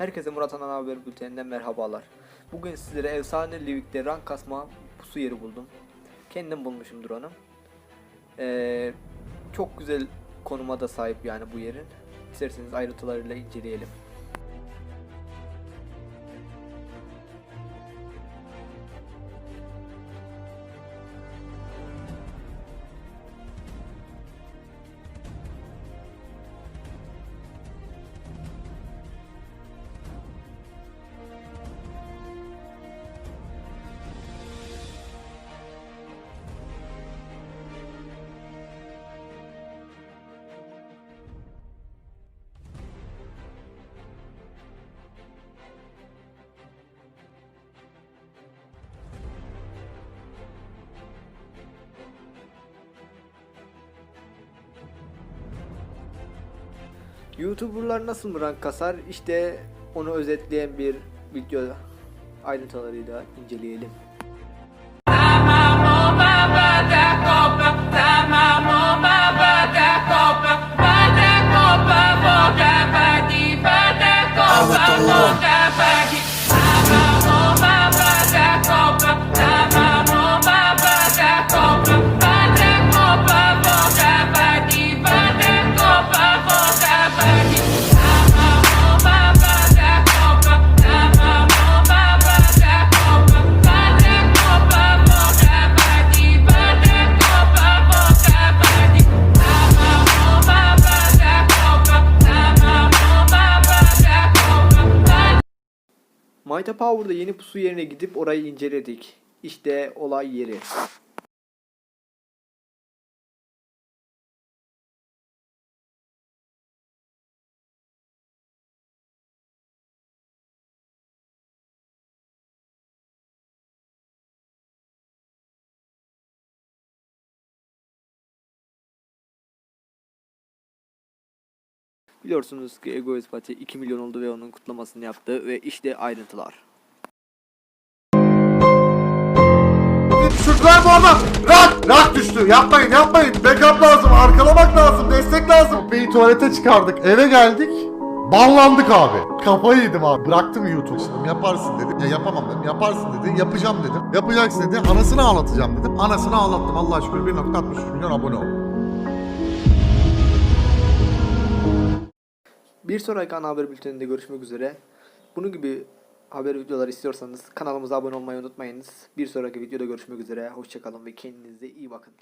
Herkese Murat Anan Haber Bülteni'nden merhabalar. Bugün sizlere efsane Livik'te rank kasma pusu yeri buldum. Kendim bulmuşumdur onu. Ee, çok güzel konuma da sahip yani bu yerin. İsterseniz ayrıntılarıyla inceleyelim. YouTuber'lar nasıl mı rank kasar? İşte onu özetleyen bir video ayrıntılarıyla inceleyelim. Mighty Power'da yeni pusu yerine gidip orayı inceledik. İşte olay yeri. Biliyorsunuz ki Egoist Pati 2 milyon oldu ve onun kutlamasını yaptı ve işte ayrıntılar. Şükran bu adam. Rak! Rak düştü. Yapmayın yapmayın. Backup lazım. Arkalamak lazım. Destek lazım. Beyi tuvalete çıkardık. Eve geldik. Banlandık abi. Kafayı yedim abi. Bıraktım YouTube. Dedim, yaparsın dedim. Ya yapamam dedim. Yaparsın dedi. Yapacağım dedim. Yapacaksın dedi. Anasını ağlatacağım dedim. Anasını ağlattım. Allah'a şükür 1.63 milyon abone oldu. Bir sonraki ana haber bülteninde görüşmek üzere. Bunun gibi haber videoları istiyorsanız kanalımıza abone olmayı unutmayınız. Bir sonraki videoda görüşmek üzere. Hoşçakalın ve kendinize iyi bakın.